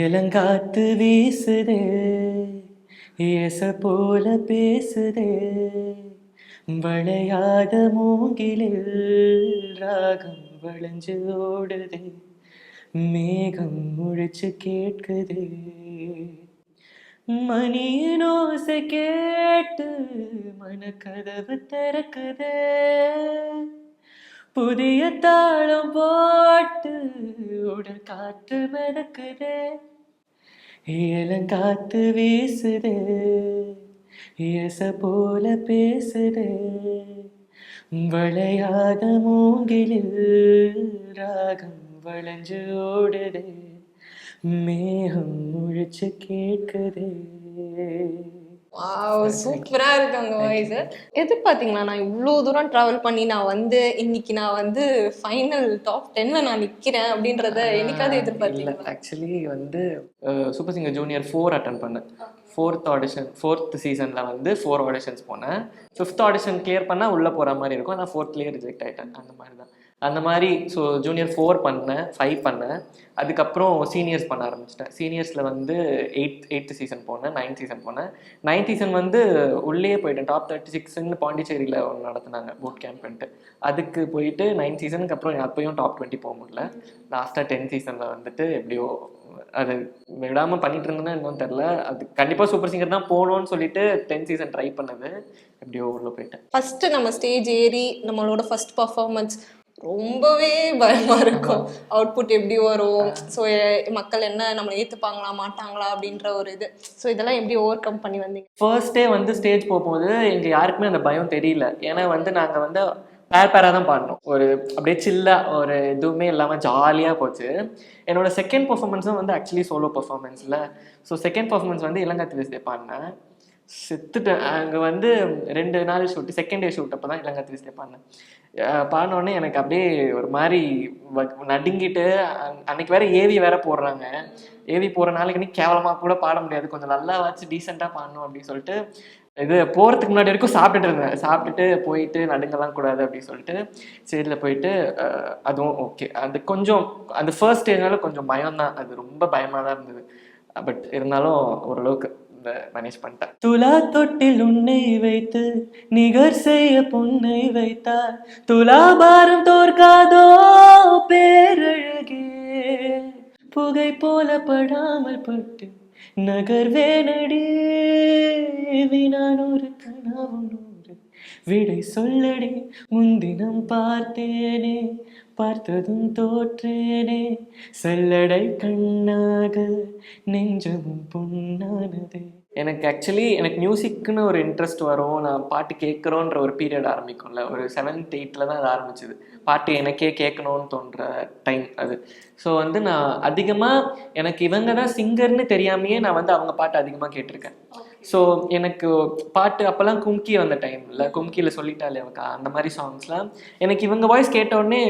இளங்காத்து வீசுது இயேச போல பேசுது. வளையாத மூங்கிலில் ராகம் வளைஞ்சு ஓடுது மேகம் முழிச்சு கேட்குது. மணியின் ஓசை கேட்டு மனக்கதவு திறக்குது புதிய தாளம் போட்டு உடல் காற்று மிதக்குதே. இளங்காத்து வீசுதே இயேச போல பேசுதே வளையாத மூங்கிலில் ராகம் வளைஞ்சு ஓடுதே மேகம் முழிச்சு கேட்குதே வாவ் சூப்பரா இருக்கு அந்த வாய்ஸ் எதிர்பார்த்தீங்களா நான் இவ்வளோ தூரம் டிராவல் பண்ணி நான் வந்து இன்னைக்கு நான் வந்து ஃபைனல் டாப் டென்ல நான் நிக்கிறேன் அப்படின்றத என்னைக்காவது எதிர்பார்த்தீங்களா? ஆக்சுவலி வந்து super singer junior four attend பண்ணேன். ஃபோர்த் ஆடிஷன் ஃபோர்த் சீசனில் வந்து ஃபோர் ஆடிஷன்ஸ் போனேன். ஃபிஃப்த் ஆடிஷன் கிளியர் பண்ணால் உள்ளே போகிற மாதிரி இருக்கும். ஆனால் ஃபோர்த்லேயே ரிஜெக்ட் ஆகிட்டேன் அந்த மாதிரி தான் அந்த மாதிரி ஸோ ஜூனியர் ஃபோர் பண்ணேன் ஃபைவ் பண்ணேன். அதுக்கப்புறம் சீனியர்ஸ் பண்ண ஆரம்பிச்சிட்டேன். சீனியர்ஸில் வந்து எயித் எயித்து சீசன் போனேன் நைன்த் சீசன் போனேன். நைன்த் சீசன் வந்து உள்ளே போயிட்டேன். டாப் தேர்ட்டி சிக்ஸ்ன்னு பாண்டிச்சேரியில் ஒன்று நடத்துனாங்க பூட் கேம்ப்ன்ட்டு அதுக்கு போயிட்டு நைன்த் சீசனுக்கு அப்புறம் அப்பயும் டாப் டுவெண்ட்டி போக முடியல. லாஸ்ட்டாக டென்த் சீசனில் வந்துட்டு எப்படியோ அது விடாமல் பண்ணிட்டு இருந்தேன்னா இன்னும் தெரில அது கண்டிப்பாக சூப்பர் சிங்கர் தான் போகணும்னு சொல்லிட்டு டென்த் சீசன் ட்ரை பண்ணது. எப்படியோ உள்ள போயிட்டேன். ஃபர்ஸ்ட் நம்ம ஸ்டேஜ் ஏறி நம்மளோட ஃபர்ஸ்ட் பர்ஃபார்மன்ஸ் ரொம்பவே பயமா இருக்கும். அவுட்புட் எப்படி வரும்? ஸோ மக்கள் என்ன நம்மளை ஏத்துப்பாங்களா மாட்டாங்களா அப்படின்ற ஒரு இது. ஸோ இதெல்லாம் எப்படி ஓவர் கம் பண்ணி வந்தீங்க? ஃபர்ஸ்ட் டே வந்து ஸ்டேஜ் போகும்போது எங்கள் யாருக்குமே அந்த பயம் தெரியல. ஏன்னா வந்து நாங்கள் வந்து பேர் பேராக தான் பாடினோம் ஒரு அப்படியே சில்லாக ஒரு எதுவுமே இல்லாமல் ஜாலியாக போச்சு. என்னோட செகண்ட் பர்ஃபார்மன்ஸும் வந்து ஆக்சுவலி சோலோ பர்ஃபார்மன்ஸில் ஸோ செகண்ட் பர்ஃபார்மன்ஸ் வந்து இளங்காத்து விசை பாடினேன். செத்துட்டேன். அங்கே வந்து ரெண்டு நாள் ஷூட் செகண்ட் டே ஷூட் அப்போ தான் இளங்காத்து விசை பாடினேன் பாடினோடனே எனக்கு அப்படியே ஒரு மாதிரி வ- நடுங்கிட்டு அன்னைக்கு வேற ஏவி வேற போடுறாங்க. ஏவி போகிற நாளைக்கு நீ கேவலமாக கூட பாட முடியாது. கொஞ்சம் நல்லா வச்சு டீசெண்டாக பாடணும் அப்படின்னு சொல்லிட்டு இது போகிறதுக்கு முன்னாடி வரைக்கும் சாப்பிட்டுட்டு இருந்தேன். சாப்பிட்டுட்டு போயிட்டு நடுங்கலாம் கூடாது அப்படின்னு சொல்லிட்டு சைடில் போயிட்டு அதுவும் ஓகே அது கொஞ்சம் அந்த ஃபர்ஸ்ட் ஸ்டேஜ்னால கொஞ்சம் பயம் தான் அது ரொம்ப பயமாக தான் இருந்தது. பட் இருந்தாலும் ஓரளவுக்கு இந்த மேனேஜ் பண்ணிட்டேன். துலா தொட்டில் உன்னை வைத்து நிகர் செய்ய பொன்னை வைத்தார். துலாபாரம் தோற்காதோ பேரழகே. புகை போல படாமல் பட்டு நகர்வேனடி. வினானூறு கனவு நூறு விடை சொல்லடி. முன்தினம் பார்த்தேனே பார்த்ததும் தோற்றேனே. சல்லடை கண்ணாக நெஞ்சமும் பொன்னானதே. எனக்கு ஆக்சுவலி எனக்கு மியூசிக்குன்னு ஒரு இன்ட்ரெஸ்ட் வரும். நான் பாட்டு கேட்குறோன்ற ஒரு பீரியட் ஆரம்பிக்கும்ல. ஒரு செவன்த் எயிட்டில் தான் அது ஆரம்பிச்சது. பாட்டு எனக்கே கேட்கணும்னு தோன்ற டைம் அது. ஸோ வந்து நான் அதிகமாக எனக்கு இவங்க தான் சிங்கர்னு தெரியாமையே நான் வந்து அவங்க பாட்டு அதிகமாக கேட்டிருக்கேன். ஸோ எனக்கு பாட்டு அப்போல்லாம் கும்கி வந்த டைமில் கும்கியில் சொல்லிட்டாலே அவக்கா அந்த மாதிரி சாங்ஸ்லாம் எனக்கு இவங்க வாய்ஸ் கேட்ட உடனே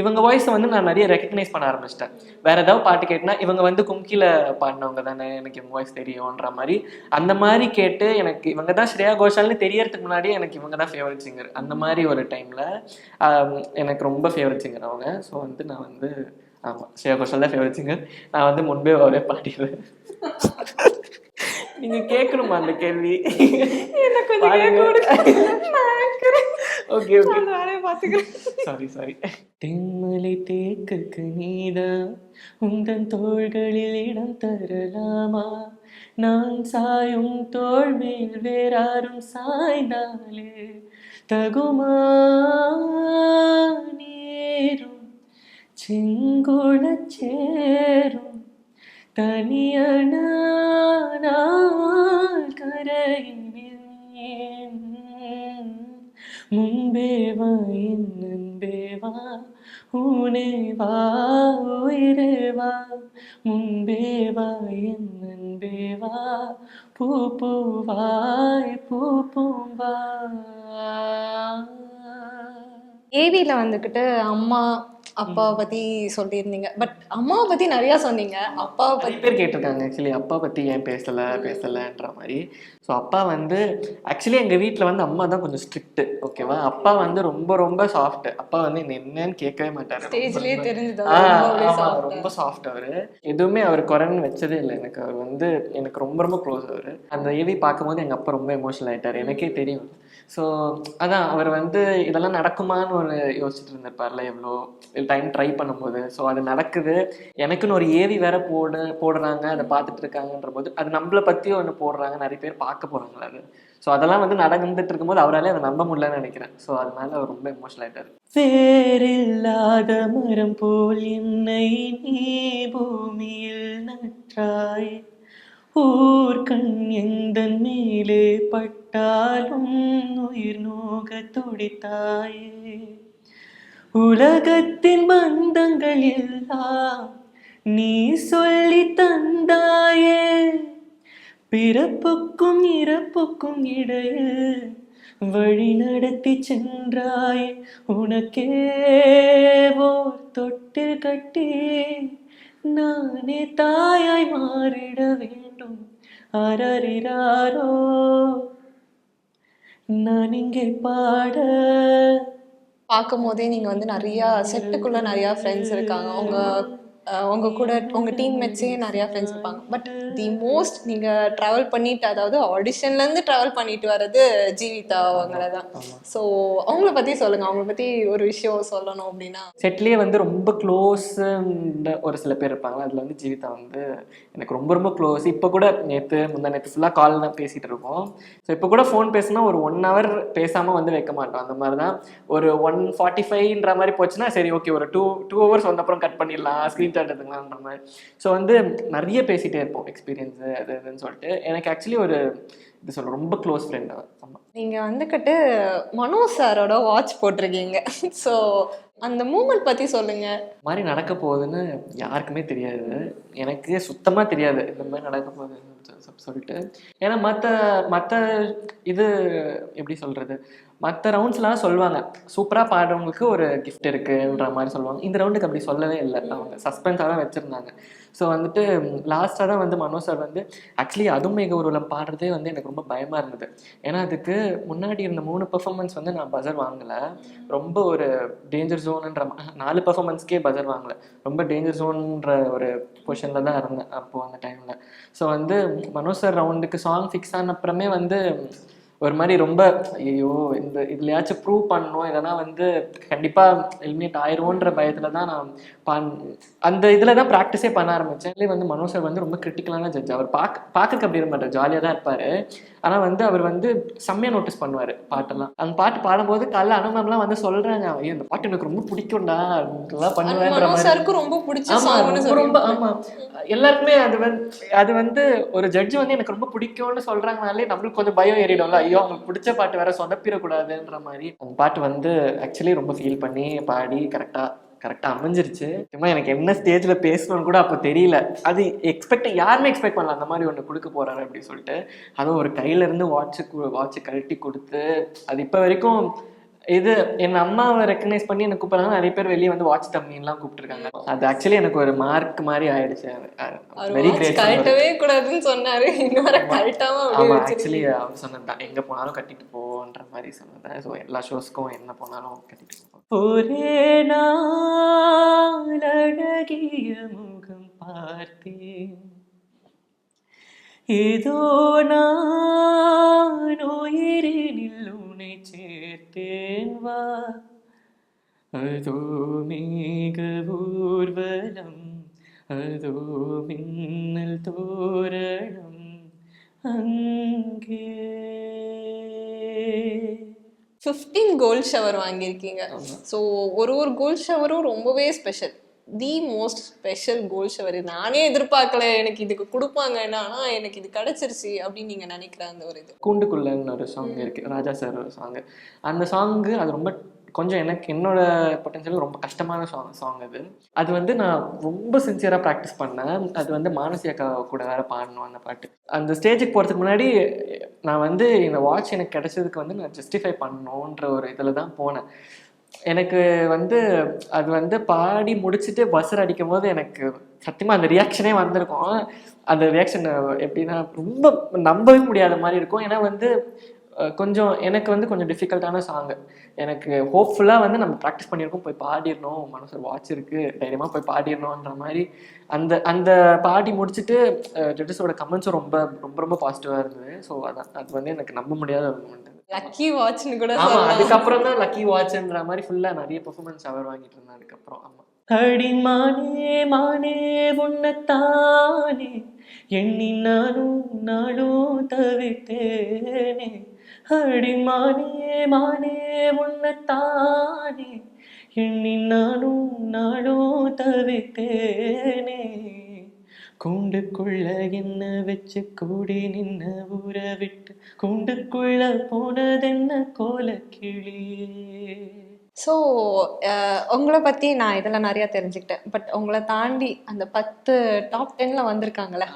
இவங்க வாய்ஸை வந்து நான் நிறைய ரெக்கக்னைஸ் பண்ண ஆரம்பிச்சிட்டேன். வேற ஏதாவது பாட்டு கேட்டினா இவங்க வந்து கும்கியில் பாடினவங்க தானே எனக்கு இவங்க வாய்ஸ் தெரியும்ன்ற மாதிரி. அந்த மாதிரி கேட்டு எனக்கு இவங்க தான் ஸ்ரேயா கோஷால்னு தெரியறதுக்கு முன்னாடியே எனக்கு இவங்க தான் ஃபேவரட் சிங்கர் அந்த மாதிரி ஒரு டைமில் எனக்கு ரொம்ப ஃபேவரட் சிங்கர் அவங்க. ஸோ வந்து நான் வந்து ஆமாம் ஸ்ரேயா கோஷால் தான் ஃபேவரட் சிங்கர் நான் வந்து முன்பே அவரே பாடிடுவேன். நீங்க கேட்கணுமா அந்த கேள்வி? விடுங்க. Okay okay. பார்த்துக்கிறேன். சாரி சாரி தென்மலை தேக்குக்கு நீதான் உந்தன் தோள்களில் இடம் தரலாமா? நான் சாயும் தோள் மேல் வேறாரும் சாய்ந்தாலே தகுமா நேரும்? செங்குளச் சேரும் தனியனால் கரையினில் முன்பே வா என் அன்பே வா ஊனே வா உயிரே வா. முன்பே வா என் அன்பே வா பூ பூவாய் பூ பூவா ஏவியில் வந்துக்கிட்டு அம்மா அப்பாவை பத்தி சொல்லியிருந்தீங்க. பட் அம்மாவை பத்தி நிறைய சொன்னீங்க. அப்பாவை பத்தி பேர் கேட்டிருக்காங்க ஆக்சுவலி அப்பா பற்றி ஏன் பேசலை பேசலைன்ற மாதிரி. ஸோ அப்பா வந்து ஆக்சுவலி எங்கள் வீட்டில் வந்து அம்மா தான் கொஞ்சம் ஸ்ட்ரிக்ட்டு ஓகேவா அப்பா வந்து ரொம்ப ரொம்ப சாஃப்ட் அப்பா வந்து என்ன என்னன்னு கேட்கவே மாட்டார். ஸ்டேஜ்லயே தெரிஞ்சது. ரொம்ப சாஃப்ட் அவரு. எதுவுமே அவர் குறைன்னு வச்சதே இல்லை எனக்கு. அவர் வந்து எனக்கு ரொம்ப ரொம்ப க்ளோஸ் அவர். அந்த ஏவி பார்க்கும்போது எங்க அப்பா ரொம்ப எமோஷனல் ஆயிட்டார். எனக்கே தெரியும். ஸோ அதான் அவர் வந்து இதெல்லாம் நடக்குமான்னு ஒரு யோசிச்சுட்டு இருந்திருப்பார்ல எவ்வளோ டைம் ட்ரை பண்ணும்போது. ஸோ அது நடக்குது. எனக்குன்னு ஒரு ஏவி வேற போடு போடுறாங்க. அதை பார்த்துட்டு இருக்காங்கன்ற போது அது நம்மளை பற்றி ஒன்று போடுறாங்க. நிறைய பேர் பார்க்க போகிறாங்களா அது. ஸோ அதெல்லாம் வந்து நடந்துட்டு இருக்கும்போது அவராலே அதை நம்ப முடியலன்னு நினைக்கிறேன். ஸோ அதனால அவர் ரொம்ப எமோஷனல் ஆகிட்டார் வேறில்லாத மரம் போல் என்னை நீ பூமியில் நற்றாய் ஊர் கண் எந்த மேலே பட்டாலும் உயிர் நோக துடித்தாயே. உலகத்தின் பந்தங்கள் எல்லாம் நீ சொல்லி தந்தாயே. பிறப்புக்கும் இறப்புக்கும் இடையில் வழி நடத்தி சென்றாய். உனக்கே ஓர் தொட்டில் கட்டி நானே தாயாய் மாறிடவே. அரறிறாரோ நான் இங்கே பாட. பார்க்கும் போதே நீங்க வந்து நிறைய செட்டுக்குள்ள நிறைய ஃப்ரெண்ட்ஸ் இருக்காங்க. உங்க அஹ், உங்க கூட உங்க டீம்மேட்ஸே நிறைய ஃப்ரெண்ட்ஸ் இருப்பாங்க. பட் தி மோஸ்ட் நீங்க டிராவல் பண்ணிட்டு அதாவது ஆடிஷன்ல இருந்து டிராவல் பண்ணிட்டு வர்றது ஜீவிதா அவங்கள தான் ஸோ அவங்கள பத்தி சொல்லுங்க. அவங்கள பத்தி ஒரு விஷயம் சொல்லணும் அப்படின்னா. செட்லேயே வந்து ரொம்ப க்ளோஸ் ஒரு சில பேர் இருப்பாங்க. அதில் வந்து ஜீவிதா வந்து எனக்கு ரொம்ப ரொம்ப க்ளோஸ் இப்போ கூட நேற்று முந்தா நேற்று ஃபுல்லாக கால் தான் பேசிகிட்டு இருக்கோம். ஸோ இப்போ கூட ஃபோன் பேசினா ஒரு ஒன் ஹவர் பேசாமல் வந்து வைக்க மாட்டோம். அந்த மாதிரி தான் ஒரு ஒன் ஃபார்ட்டி ஃபைவ்ன்ற மாதிரி போச்சுன்னா சரி ஓகே ஒரு டூ டூ ஹவர்ஸ் வந்த அப்புறம் கட் பண்ணிடலாம் ஸ்க்ரீன்ஷாட் எடுத்துக்கலாம்ன்ற மாதிரி. ஸோ வந்து நிறைய பேசிகிட்டே இருப்போம் எக்ஸ்பீரியன்ஸு அது இதுன்னு சொல்லிட்டு. எனக்கு ஆக்சுவலி ஒரு இது சொல்ல ரொம்ப க்ளோஸ் ஃப்ரெண்ட் ஆமாம் நீங்க வந்துக்கிட்டு மனோ சாரோட வாட்ச் போட்டிருக்கீங்க. ஸோ அந்த மூமெண்ட் பத்தி சொல்லுங்க. மாதிரி நடக்க போகுதுன்னு யாருக்குமே தெரியாது. எனக்கு சுத்தமாக தெரியாது இந்த மாதிரி நடக்க போகுதுன்னு சொல்லிட்டு. ஏன்னா மற்ற மற்ற இது எப்படி சொல்கிறது மற்ற ரவுண்ட்ஸ்லாம் சொல்லுவாங்க. சூப்பராக பாடுறவங்களுக்கு ஒரு கிஃப்ட் இருக்குன்ற மாதிரி சொல்லுவாங்க. இந்த ரவுண்டுக்கு அப்படி சொல்லவே இல்லை. அவங்க சஸ்பென்ஸாக தான் வச்சுருந்தாங்க. ஸோ வந்துட்டு லாஸ்ட்டாக தான் வந்து மனோ சார் வந்து ஆக்சுவலி அதுவும் மிக ஊர்வலம் பாடுறதே வந்து எனக்கு ரொம்ப பயமாக இருந்தது. ஏன்னா அதுக்கு முன்னாடி இருந்த மூணு பெர்ஃபார்மன்ஸ் வந்து நான் பஜர் வாங்கலை. ரொம்ப ஒரு டேஞ்சர் ஜோனுன்ற நாலு பெர்ஃபார்மன்ஸ்க்கே பஜர் வாங்கலை. ரொம்ப டேஞ்சர் ஜோன்ன்ற ஒரு பொசிஷனில் தான் இருந்தேன். அப்போது அந்த டைமில் ஸோ வந்து மனோ சார் ரவுண்டுக்கு சாங் ஃபிக்ஸ் ஆன அப்புறமே வந்து ஒரு மாதிரி ரொம்ப ஐயோ இந்த இதுலயாச்சும் ப்ரூவ் பண்ணணும் இல்லைன்னா வந்து கண்டிப்பாக எலிமினேட் ஆயிரும்ன்ற பயத்தில் தான் நான் பண் அந்த இதில் தான் ப்ராக்டிஸே பண்ண ஆரம்பித்தேன் இதுலேயே வந்து சார் வந்து ரொம்ப கிரிட்டிக்கலான ஜட்ஜ் அவர் பார்க்க பார்க்கறதுக்கு அப்படி இருக்க மாட்டார் ஜாலியாக தான் இருப்பார். ஆனால் வந்து அவர் வந்து செம்மையாக நோட்டீஸ் பண்ணுவார் பாட்டெல்லாம். அந்த பாட்டு பாடும்போது காலைல அனுமம்லாம் வந்து சொல்கிறாங்க ஐயோ இந்த பாட்டு எனக்கு ரொம்ப பிடிக்கும்டா அப்படின்ட்டுலாம் பண்ணுவேன்ற மனோ மாதிரி. ரொம்ப பிடிச்ச ஆமா ரொம்ப ரொம்ப சொல்லி ஆமா. எல்லாருக்குமே அது வந்து அது வந்து ஒரு ஜட்ஜ் வந்து எனக்கு ரொம்ப பிடிக்கும்னு சொல்றாங்கனாலே நம்மளுக்கு கொஞ்சம் பயம் ஏறிடும்ல. ஐயோ அவங்களுக்கு பிடிச்ச பாட்டு வேற சொதப்பிடக்கூடாதுன்ற மாதிரி. அந்த பாட்டு வந்து ஆக்சுவலி ரொம்ப ஃபீல் பண்ணி பாடி கரெக்டா கரெக்டாக அமைஞ்சிருச்சு. சும்மா எனக்கு என்ன ஸ்டேஜில் பேசணும்னு கூட அப்போ தெரியல. அது எக்ஸ்பெக்ட் யாருமே எக்ஸ்பெக்ட் பண்ணல அந்த மாதிரி ஒன்று கொடுக்க போறாரு அப்படின்னு சொல்லிட்டு. அதுவும் ஒரு கையில இருந்து வாட்சு வாட்சு கழட்டி கொடுத்து அது இப்போ வரைக்கும் இது என் அம்மாவை ரெக்கக்னைஸ் பண்ணி எனக்கு கூப்பிடுறாங்க நிறைய பேர் வெளியே வந்து வாட்ச் தம்பின்லாம் கூப்பிட்டுருக்காங்க. அது ஆக்சுவலி எனக்கு ஒரு மார்க் மாதிரி ஆயிடுச்சு. வெரி கிரேட் கழட்டவே கூடாதுன்னு சொன்னாரு. இன்னும் வரை கழட்டாம. ஆக்சுவலி அவர் சொன்னதுதான். எங்க போனாலும் கட்டிட்டு போன்ற மாதிரி சொன்னது ஸோ எல்லா ஷோஸ்க்கும் என்ன போனாலும் கட்டிட்டு ஒரே நாள் அழகிய முகம் பார்த்தேன். ஏதோ நான் உயிரினில் சேர்த்தேன் வா அதோ மேக ஊர்வலம் அதோ மின்னல் தோரணம் அங்கே 15 கோல்ட் ஷவர் வாங்கியிருக்கீங்க ஸோ ஒரு ஒரு கோல்ட் ஷவரும் ரொம்பவே special the most special gold shower. நானே எதிர்பார்க்கல எனக்கு இதுக்கு கொடுப்பாங்கன்னா ஆனா எனக்கு இது கிடைச்சிருச்சு அப்படின்னு நீங்க நினைக்கிற அந்த ஒரு இது. கூண்டுக்குள்ளன்னு ஒரு சாங் இருக்கு. ராஜா சார் ஒரு சாங் அந்த சாங்கு அது ரொம்ப கொஞ்சம் எனக்கு என்னோட பொட்டன்ஷியல் ரொம்ப கஷ்டமான சாங் சாங் அது. அது வந்து நான் ரொம்ப சின்சியராக ப்ராக்டிஸ் பண்ணேன். அது வந்து மானசி அக்கா கூட வேற பாடணும் அந்த பாட்டு. அந்த ஸ்டேஜுக்கு போகிறதுக்கு முன்னாடி நான் வந்து இந்த வாட்ச் எனக்கு கிடைச்சதுக்கு வந்து நான் ஜஸ்டிஃபை பண்ணணுன்ற ஒரு இதில் தான் போனேன். எனக்கு வந்து அது வந்து பாடி முடிச்சுட்டு பஸ்ஸர் அடிக்கும் போது எனக்கு சத்தியமா அந்த ரியாக்ஷனே வந்திருக்கும். அந்த ரியாக்ஷன் எப்படின்னா ரொம்ப நம்பவே முடியாத மாதிரி இருக்கும். ஏன்னா வந்து கொஞ்சம் எனக்கு வந்து கொஞ்சம் டிஃபிகல்ட்டான சாங் எனக்கு ஹோப்ஃபுல்லாக வந்து நம்ம ப்ராக்டிஸ் பண்ணியிருக்கோம். போய் பாடிடணும். மனசில் வாட்ச் இருக்குது தைரியமாக போய் பாடிடணுன்ற மாதிரி. அந்த அந்த பாடி முடிச்சுட்டு ஜட்ஜஸோட கமெண்ட்ஸும் ரொம்ப ரொம்ப ரொம்ப பாசிட்டிவாக இருந்தது. ஸோ அதான். அது வந்து எனக்கு நம்ப முடியாத ஒரு மூமெண்ட் லக்கி வாட்ச்னு கூட ஆமா அதுக்கப்புறம் தான் லக்கி வாட்ச்ன்ற மாதிரி ஃபுல்லா நிறைய பெர்ஃபார்மன்ஸ் அவர் வாங்கிட்டு இருந்தான் அதுக்கப்புறம். ஆமா. அடி மானே மானே உன்னத்தானே. எண்ணி நானும் நாளும் தவித்தேனே. அடி மானே மானே உன்னத்தானே. எண்ணி நானும் நாளும் தவித்தேனே. கூண்டுக்குள்ள என்ன வச்சு கூடி நின்ன ஊற விட்டு கூண்டுக்குள்ள போனதென்ன கோல கிளியே ஸோ உங்களை பற்றி நான் இதெல்லாம் நிறையா தெரிஞ்சுக்கிட்டேன். பட் உங்களை தாண்டி அந்த பத்து டாப் டென்ல வந்திருக்காங்கல்ல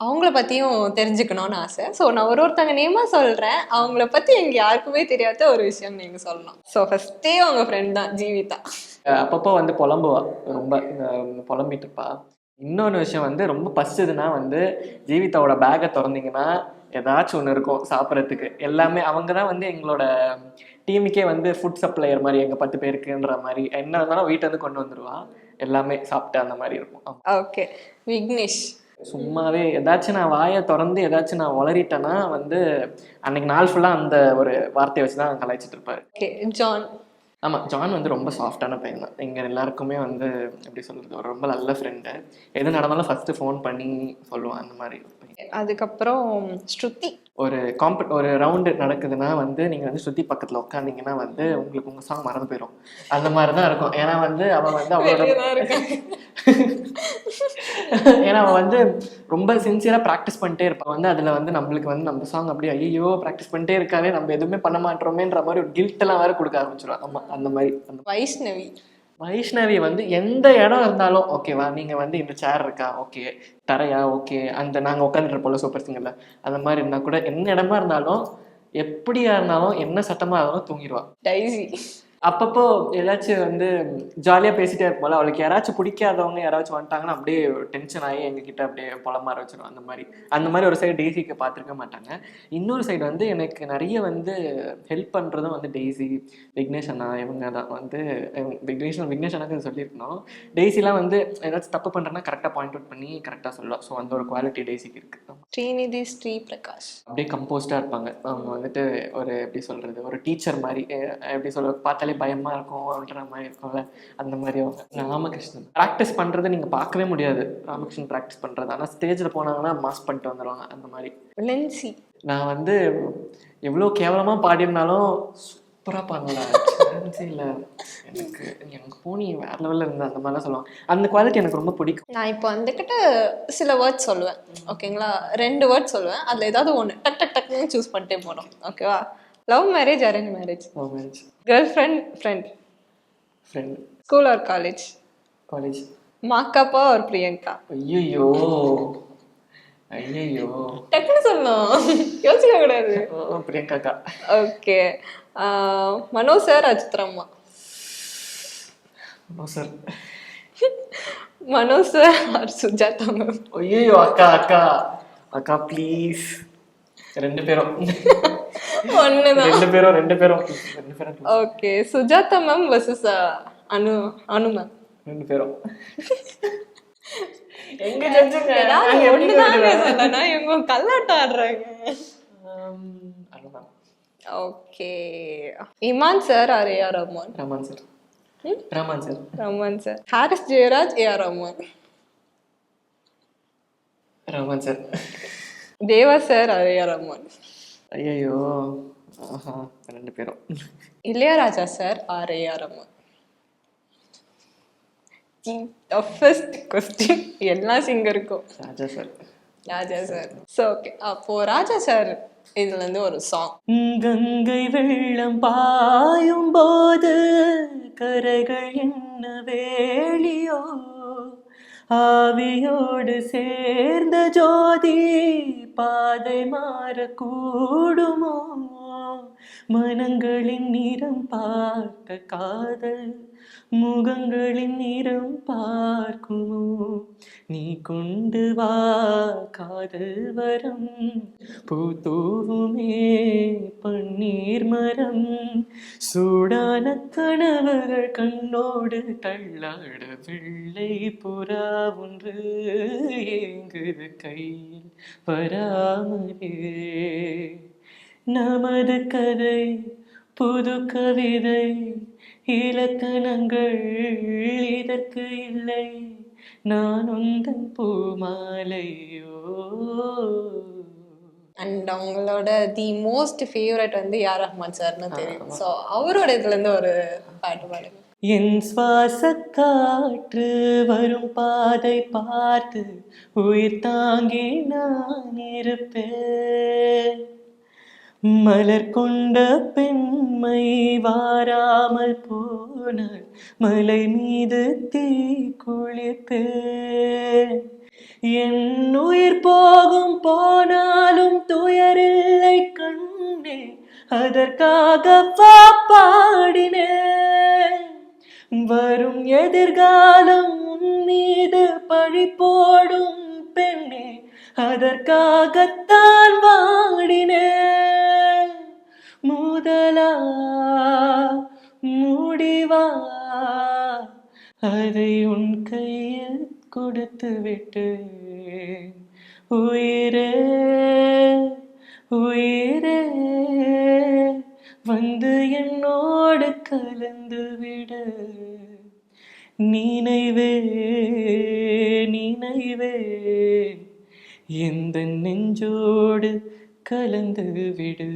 அவங்கள பற்றியும் தெரிஞ்சுக்கணும்னு ஆசை. ஸோ நான் ஒரு ஒருத்தங்க நேமாக சொல்கிறேன் அவங்கள பற்றி எங்க யாருக்குமே தெரியாத ஒரு விஷயம் நீங்கள் சொல்லணும் ஸோ ஃபஸ்ட்டே உங்கள் ஃப்ரெண்ட் தான் ஜீவிதா. அப்பப்போ வந்து புலம்புவா. ரொம்ப அஹ், புலம்பிட்டு இருப்பா. இன்னொன்று விஷயம் வந்து ரொம்ப பசிச்சதுன்னா வந்து ஜீவிதாவோட பேக்கை திறந்தீங்கன்னா ஏதாச்சும் ஒன்று இருக்கும் சாப்பிட்றதுக்கு. எல்லாமே அவங்க தான் வந்து எங்களோட டீமுக்கே வந்து ஃபுட் சப்ளையர் மாதிரி எங்கள் பத்து பேருக்குன்ற மாதிரி. என்ன இருந்தாலும் வீட்டில் இருந்து கொண்டு வந்துருவா. எல்லாமே சாப்பிட்டு அந்த மாதிரி இருக்கும். ஓகே விக்னேஷ். சும்மாவே ஏதாச்சும் நான் வாயை திறந்து ஏதாச்சும் நான் உளறிட்டேன்னா வந்து அன்னைக்கு நாள் ஃபுல்லாக அந்த ஒரு வார்த்தையை வச்சு தான் கலாய்ச்சிட்டு இருப்பாரு. ஓகே ஜான் ஆமாம் ஜான் வந்து ரொம்ப சாஃப்டான பையன் தான். எங்கள் எல்லாருக்குமே வந்து எப்படி சொல்கிறது ஒரு ரொம்ப நல்ல ஃப்ரெண்டு எது நடந்தாலும் ஃபஸ்ட்டு ஃபோன் பண்ணி சொல்லுவான் அந்த மாதிரி. அதுக்கப்புறம் ஸ்ருதி. ஒரு காம்பட் ஒரு ரவுண்டு நடக்குதுன்னா வந்து நீங்கள் வந்து சுற்றி பக்கத்தில் உட்காந்தீங்கன்னா வந்து உங்களுக்கு உங்கள் சாங் மறந்து போயிடும் அந்த மாதிரி தான் இருக்கும். ஏன்னா வந்து அவன் வந்து அவளோட. ஏன்னா அவன் வந்து ரொம்ப சின்சியராக ப்ராக்டிஸ் பண்ணிட்டே இருப்பான் வந்து அதில் வந்து நம்மளுக்கு வந்து நம்ம சாங் அப்படியே ஐயோ ப்ராக்டிஸ் பண்ணிட்டே இருக்காவே நம்ம எதுவுமே பண்ண மாட்டோமேன்ற மாதிரி ஒரு எல்லாம் வேற கொடுக்க ஆரம்பிச்சிடும் ஆமாம் அந்த மாதிரி அந்த வைஷ்ணவி. வைஷ்ணவி வந்து எந்த இடம் இருந்தாலும் ஓகேவா நீங்கள் வந்து இந்த சேர் இருக்கா ஓகே தரையா ஓகே அந்த நாங்கள் உட்காந்துருப்போம்ல சூப்பர் சிங்கரில் அந்த மாதிரி இருந்தால் கூட என்ன இடமா இருந்தாலும் எப்படியா இருந்தாலும் என்ன சட்டமாக இருந்தாலும் தூங்கிடுவா. டைசி. அப்பப்போ ஏதாச்சும் வந்து ஜாலியாக பேசிட்டே இருப்போம்ல அவளுக்கு யாராச்சும் பிடிக்காதவங்க யாராச்சும் வந்துட்டாங்கன்னா அப்படியே டென்ஷன் ஆகி எங்ககிட்ட அப்படியே புலமாற வச்சிடும் அந்த மாதிரி. அந்த மாதிரி ஒரு சைடு டெய்ஸிக்கு பார்த்துருக்க மாட்டாங்க. இன்னொரு சைடு வந்து எனக்கு நிறைய வந்து ஹெல்ப் பண்ணுறதும் வந்து டெய்ஸி விக்னேஷ் அண்ணா இவங்க தான் வந்து விக்னேஷ் விக்னேஷ் அண்ணாக்கு சொல்லியிருக்கணும். டெய்ஸிலாம் வந்து ஏதாச்சும் தப்பு பண்ணுறேன்னா கரெக்டாக பாயிண்ட் அவுட் பண்ணி கரெக்டாக சொல்லுவாள் ஸோ அந்த ஒரு குவாலிட்டி டெய்ஸிக்கு இருக்குது ஸ்ரீநிதி ஸ்ரீ பிரகாஷ் அப்படியே கம்போஸ்டாக இருப்பாங்க. அவங்க வந்துட்டு ஒரு எப்படி சொல்கிறது ஒரு டீச்சர் மாதிரி எப்படி சொல்ல பார்த்தாலே பயமாக இருக்கும் அப்படின்ற மாதிரி இருக்கும்ல? அந்த மாதிரி அவங்க. ராமகிருஷ்ணன். ப்ராக்டிஸ் பண்ணுறது நீங்கள் பார்க்கவே முடியாது. ராமகிருஷ்ணன் ப்ராக்டிஸ் பண்ணுறது ஆனால் ஸ்டேஜில் போனாங்கன்னா மாஸ் பண்ணிட்டு வந்துடுவாங்க அந்த மாதிரி. லென்சி. நான் வந்து எவ்வளோ கேவலமாக பாடியிருந்தாலும் சூப்பராக பாடலாம் இல்லை. எனக்கு எனக்கு போனி வேற லெவலில் இருந்த அந்த மாதிரிலாம் சொல்லுவாங்க. அந்த குவாலிட்டி எனக்கு ரொம்ப பிடிக்கும். நான் இப்போ வந்துக்கிட்ட சில வேர்ட்ஸ் சொல்லுவேன். ஓகேங்களா ரெண்டு வேர்ட்ஸ் சொல்லுவேன். அதில் ஏதாவது ஒன்று டக் டக் டக்னு சூஸ் பண்ணிட்டே போகணும். ஓகேவா love marriage arrange marriage marriage girlfriend friend friend school or college college Ma Ka Pa ஒரு பிரியங்கா ஐயோ ஐயோ டக்குன்னு சொல்லணும். யோசிக்க கூடாது. பிரியங்காக்கா. Okay. Mano sir அஜித்ரம்மா no sir Mano sir or Sujatha ma'am ஐயோ அக்கா அக்கா. அக்கா ப்ளீஸ் ரெண்டு பேரும். ஒண்ணுதான். ரெண்டு பேரும் ரெண்டு பேரும். Okay Sujatha ma'am versus Anu Anu ma'am ரெண்டு பேரும். எங்க ஜட்ஜுங்க? ஏதாவது ஒண்ணுதாங்க சொல்லனா இவங்க கல்லாட்டம் ஆடுறாங்க. Okay Imman sir or AR Rahman? Rahman sir Rahman sir Rahman sir Harris Jayaraj AR Rahman. Rahman sir Deva sir or AR Rahman? ஐயோ ஆஹா ரெண்டு பேரும். Ilaiyaraaja sir or AR Rahman toughest question எல்லா சிங்கருக்கும் Raja sir. Raja sir. So okay அப்போ Raja sir இதுல இருந்து ஒரு song Ganga வெள்ளம் பாயும் போது கரைகள் என்ன வேலியோ? ஆவியோடு சேர்ந்த ஜோதி பாதை மாறக்கூடுமோ? மனங்களின் நிறம் பார்க்க காதல். முகங்களின் நிறம் பார்க்குமோ? நீ கொண்டு வா காதல் வரம். பூத்தூவுமே பன்னீர் மரம். சூடான கனவுகள் கண்ணோடு தள்ளாட வெள்ளை புறா ஒன்று ஏங்குது கையில் வராமலே. நமது கதை புது கவிதை இலக்கணங்கள் இதற்கு இல்லை. நான் உந்தன் பூமாலையோ. அண்ட் அவங்களோட தி மோஸ்ட் ஃபேவரட் வந்து யார் ரஹ்மான் சார்னு தெரியும். ஸோ அவரோட இதுல இருந்து ஒரு பாட்டு பாடுங்க. என் சுவாச காற்று வரும் பாதை பார்த்து உயிர் தாங்கி நான் இருப்பேன். மலர் கொண்ட பெண்மை வாராமல் போனால் மலை மீது தீ குளித்து என் உயிர் போகும் போனாலும் துயரில்லை கண்ணே அதற்காக பாடினேன் வரும் எதிர்காலம் உன் மீது பழி போடும் பெண்ணே அதற்காகத்தான் வாடின முதலா முடிவா? அதை உன் கையில் கொடுத்து விட்டு உயிரே உயிரே. வந்து என்னோடு கலந்து விட. நினைவே நினைவே. எந்த நெஞ்சோடு கலந்து விடு.